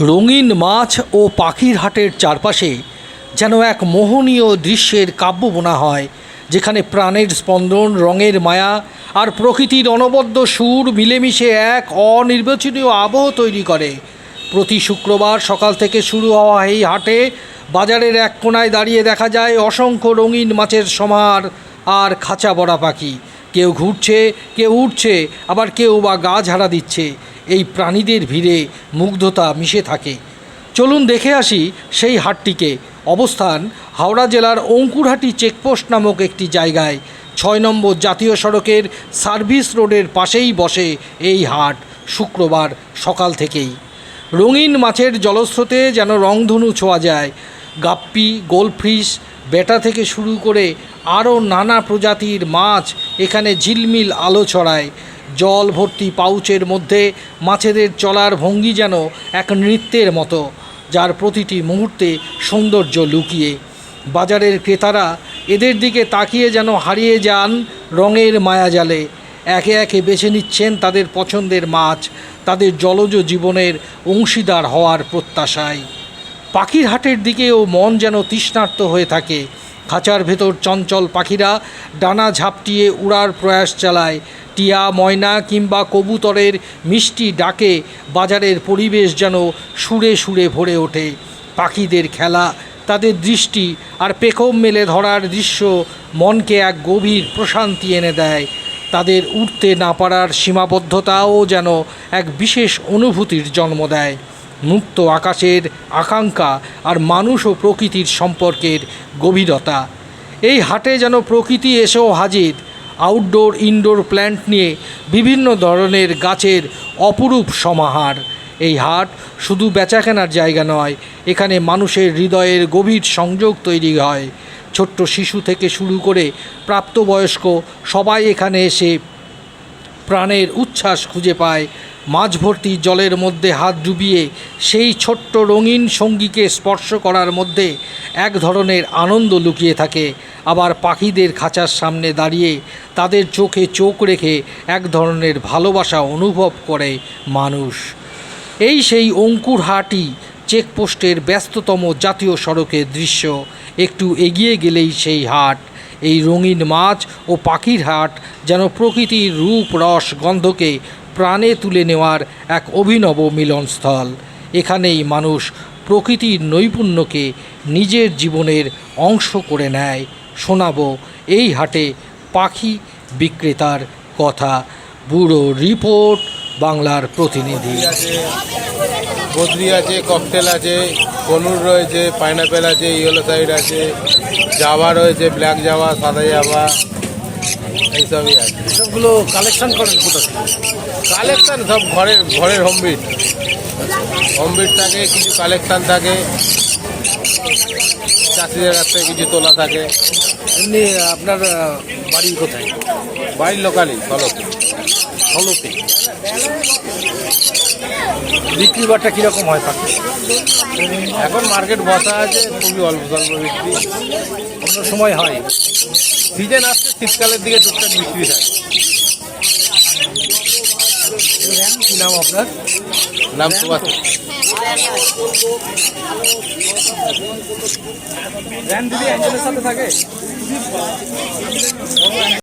রঙিন মাছ ও পাখির হাটের চারপাশে যেন এক মোহনীয় দৃশ্যের কাব্য বোনা হয়, যেখানে প্রাণের স্পন্দন, রঙের মায়া আর প্রকৃতির অনবদ্য সুর মিলেমিশে এক অনির্বাচনীয় আবহ তৈরি করে। প্রতি শুক্রবার সকাল থেকে শুরু হওয়া এই হাটে বাজারের এক কোনায় দাঁড়িয়ে দেখা যায় অসংখ্য রঙিন মাছের সমার আর খাঁচা বড়া পাখি। কেউ ঘুরছে, কেউ উঠছে আবার কেউ বা গা ঝাড়া দিচ্ছে। এই প্রাণীদের ভিড়ে মুগ্ধতা মিশে থাকে। চলুন দেখে আসি সেই হাটটিকে। অবস্থান হাওড়া জেলার অঙ্কুরহাটি চেকপোস্ট নামক একটি জায়গায়। ছয় নম্বর জাতীয় সড়কের সার্ভিস রোডের পাশেই বসে এই হাট শুক্রবার সকাল থেকেই। রঙিন মাছের জলস্রোতে যেন রংধনু ছোঁয়া যায়। গাপ্পি, গোলফিশ বেটা থেকে শুরু করে আরও নানা প্রজাতির মাছ এখানে ঝিলমিল আলো ছড়ায়। জল ভর্তি পাউচের মধ্যে মাছেদের চলার ভঙ্গি যেন এক নৃত্যের মতো, যার প্রতিটি মুহূর্তে সৌন্দর্য লুকিয়ে। বাজারের ক্রেতারা এদের দিকে তাকিয়ে যেন হারিয়ে যান রঙের মায়াজালে। একে একে বেছে নিচ্ছেন তাদের পছন্দের মাছ, তাদের জলজ জীবনের অংশীদার হওয়ার প্রত্যাশায়। পাখির হাটের দিকেও মন যেন তৃষ্ণার্ত হয়ে থাকে। খাঁচার ভেতর চঞ্চল পাখিরা ডানা ঝাপটিয়ে উড়ার প্রয়াস চালায়। টিয়া, ময়না কিংবা কবুতরের মিষ্টি ডাকে বাজারের পরিবেশ যেন সুরে সুরে ভরে ওঠে। পাখিদের খেলা, তাদের দৃষ্টি আর পেখম মেলে ধরার দৃশ্য মনকে এক গভীর প্রশান্তি এনে দেয়। তাদের উঠতে না পারার সীমাবদ্ধতাও যেন এক বিশেষ অনুভূতির জন্ম দেয়। মুক্ত আকাশের আকাঙ্ক্ষা আর মানুষ ও প্রকৃতির সম্পর্কের গভীরতা। এই হাটে যেন প্রকৃতি এসেও হাজির আউটডোর ইনডোর প্ল্যান্ট নিয়ে বিভিন্ন ধরনের গাছের অপরূপ সমাহার। এই হাট শুধু বেচাকেনার জায়গা নয়, এখানে মানুষের হৃদয়ের গভীর সংযোগ তৈরি হয়। ছোট্ট শিশু থেকে শুরু করে প্রাপ্তবয়স্ক সবাই এখানে এসে প্রাণের উচ্ছ্বাস খুঁজে পায়। মাঝ ভর্তি জলের মধ্যে হাত ডুবিয়ে সেই ছোট্ট রঙিন সঙ্গীকে স্পর্শ করার মধ্যে এক ধরনের আনন্দ লুকিয়ে থাকে। আবার পাখিদের খাঁচার সামনে দাঁড়িয়ে তাদের চোখে চোখ রেখে এক ধরনের ভালোবাসা অনুভব করে মানুষ। এই সেই অঙ্কুর অঙ্কুরহাটি চেকপোস্টের ব্যস্ততম জাতীয় সড়কের দৃশ্য। একটু এগিয়ে গেলেই সেই হাট। এই রঙিন মাছ ও পাখির হাট যেন প্রকৃতির রূপ রস গন্ধকে প্রাণে তুলে নেওয়ার এক অভিনব মিলনস্থল। এখানেই মানুষ প্রকৃতির নৈপুণ্যকে নিজের জীবনের অংশ করে নেয়। শোনাবো এই হাটে পাখি বিক্রেতার কথা। বুড়ো রিপোর্ট, বাংলার প্রতিনিধি। বদ্রি আছে ককটেল আছে কনুর রয়েছে পাইনাপেল আছে ইয়েলো সাইড আছে জাভা রয়েছে ব্ল্যাক জাভা সাদা জাভা এইসবই আছে। এসবগুলো কালেকশন করেন কোথা থেকে? কালেকশন সব ঘরের ঘরের হোমবিট হোমবিট থাকে কিছু কালেকশন থাকে চাষিদের কাছ থেকে কিছু তোলা থাকে। এমনি আপনার বাড়ি কোথায়? বাড়ির লোকালই ফলো হলতে বিক্রি বাট্টা কীরকম হয় পাখি? এখন মার্কেট বসা আছে খুবই অল্প স্বল্প বিক্রি। অন্য সময় হয়। সিজন আসছে শীতকালের দিকে টুকটাক বিক্রি থাকে কী নাম আপনার? নাম সুভাষ। দিদি একজনের সাথে থাকে?